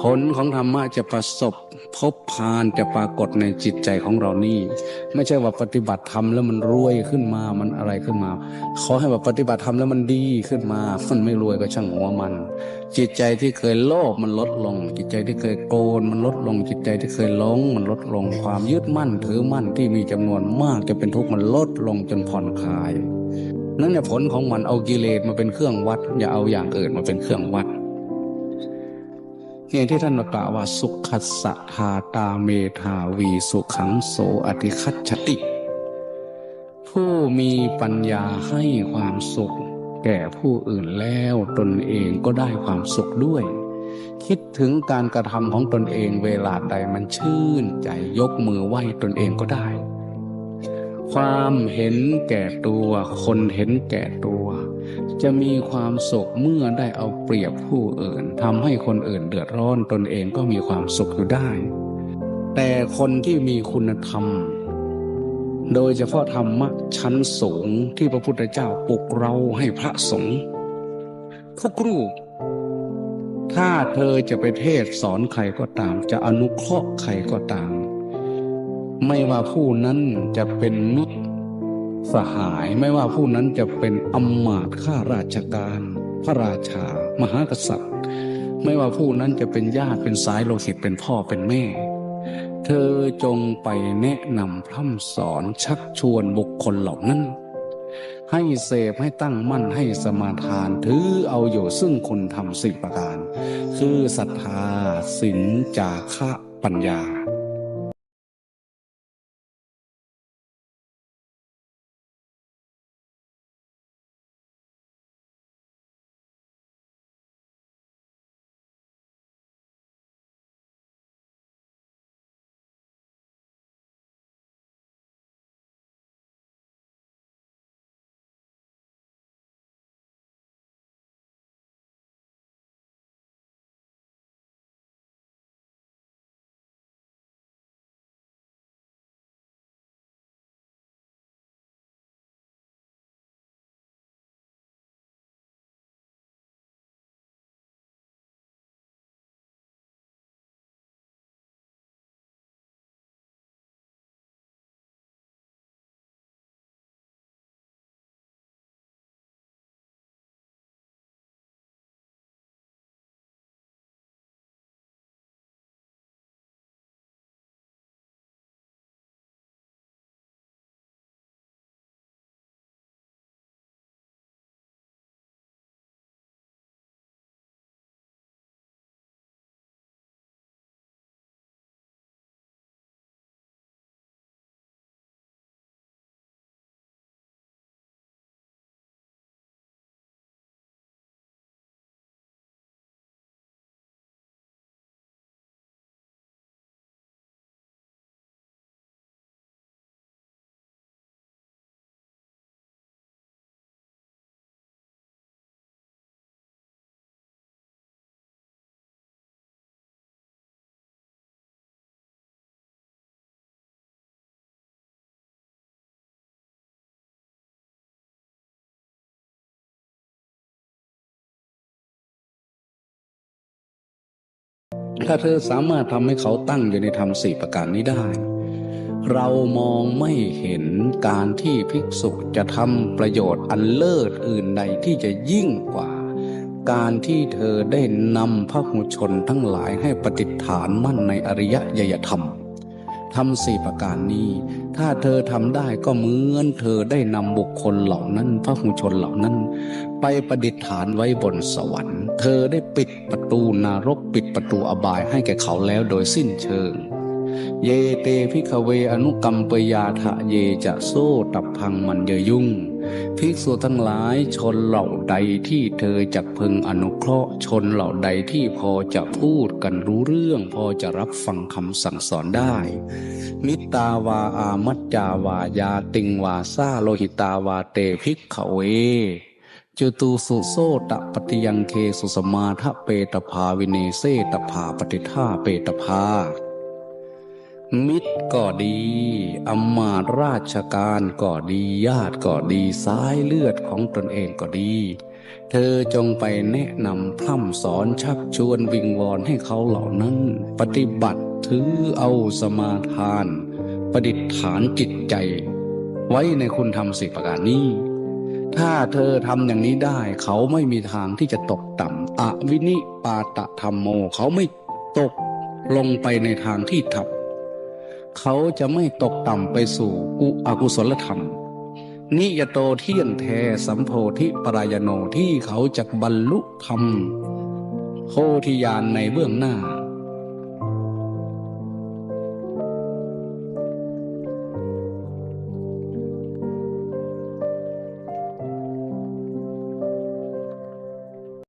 ผลของธรรมะจะประสบพบพานจะปรากฏในจิตใจของเรานี่ ไม่ใช่ว่าปฏิบัติธรรมแล้วมันรวยขึ้นมามันอะไรขึ้นมา ขอให้ว่าปฏิบัติธรรมแล้วมันดีขึ้นมามันไม่รวยก็ช่างหัวมัน จิตใจที่เคยโลภมันลดลง จิตใจที่เคยโกรธมันลดลง จิตใจที่เคยหลงมันลดลงความยึดมั่นถือมั่นที่มีจำนวนมากจะเป็นทุกข์มันลดลงจนผ่อนคลายนั่นแหละผลของมันเอากิเลสมาเป็นเครื่องวัด อย่าเอาอย่างอื่นมาเป็นเครื่องวัด อย่างที่ท่านกล่าวว่าสุขัสสะทาตาเมธาวีสุขังโสอติคัจฉติ ผู้มีปัญญาให้ความสุข แก่ผู้อื่นแล้วตนเองก็ได้ความสุขด้วย คิดถึงการกระทำของตนเองเวลาใดมันชื่นใจยกมือไหว้ตนเองก็ได้ ความเห็นแก่ตัว คนเห็นแก่ตัว จะมีความสุขเมื่อได้เอาเปรียบผู้อื่นทำให้คนอื่นเดือดร้อนตนเองก็มีความสุขอยู่ได้ แต่คนที่มีคุณธรรม โดยเฉพาะธรรมะชั้นสูงที่พระพุทธเจ้าปลุกเราให้พระสงฆ์ทุกรูป ถ้าเธอจะไปเทศสอนใครก็ตาม จะอนุเคราะห์ใครก็ตาม ไม่ว่าผู้นั้นจะเป็นมิตร สหายไม่ว่าผู้นั้นจะเป็นอำมาตย์ข้าราชการ พระราชา มหากษัตริย์ ไม่ว่าผู้นั้นจะเป็นญาติเป็นสายโลหิตเป็นพ่อเป็นแม่ เธอจงไปแนะนำพร่ำสอนชักชวนบุคคลเหล่านั้น ให้เสพให้ตั้งมั่นให้สมาทานถือเอาอยู่ซึ่งคุณทำสิ่ประการ คือศรัทธาศีลจาคะปัญญา ถ้าเธอสามารถทำให้เขาตั้งอยู่ในธรรมสี่ประการนี้ได้ เรามองไม่เห็นการที่ภิกษุจะทำประโยชน์อันเลิศอื่นใดที่จะยิ่งกว่า การที่เธอได้นำพระหุชนทั้งหลายให้ปฏิฐานมั่นในอริยยยธรรมทำสี่ประการนี้ ถ้าเธอทำได้ก็เหมือนเธอได้นำบุคคลเหล่านั้นพระหุชนเหล่านั้น ไปประดิษฐานไว้บนสวรรค์ เธอได้ปิดประตูนรกปิดประตูอบายให้แก่เขาแล้วโดยสิ้นเชิง เยเตพิกเวอนุกรรมปยาทะเยจะโซตับพังมันเยยุ่งภิกษุทั้งหลายชนเหล่าใดที่เธอจักพึงอนุเคราะห์ชนเหล่าใดที่พอจะพูดกันรู้เรื่อง พอจะรับฟังคำสั่งสอนได้ มิตาวาอามัจจาวายาติงวาซาโลหิตาวาเตภิกขเว จตูสุโซตะปฏิยังเคสุสมาทะเปตภาวิเนเซตภาปฏิท่าเปตภา มิตรก็ดีอำมาตราชการก็ดีญาติก็ดีสายเลือดของตนเองก็ดี เธอจงไปแนะนำพร่ำสอนชักชวนวิงวอนให้เขาเหล่านั้น ปฏิบัติถือเอาสมาทาน ประดิษฐานจิตใจ ไว้ในคุณธรรมสิบประการนี้ ถ้าเธอทำอย่างนี้ได้ เขาไม่มีทางที่จะตกต่ำอวินิปาตธรรมโม เขาไม่ตกลงไปในทางที่ทับเขาจะไม่ตกต่ำไปสู่กุอกุศลธรรม นิยโตเที่ยนแทสัมโพธิปรายโนที่เขาจะบรรลุธรรมโพธิญาณในเบื้องหน้า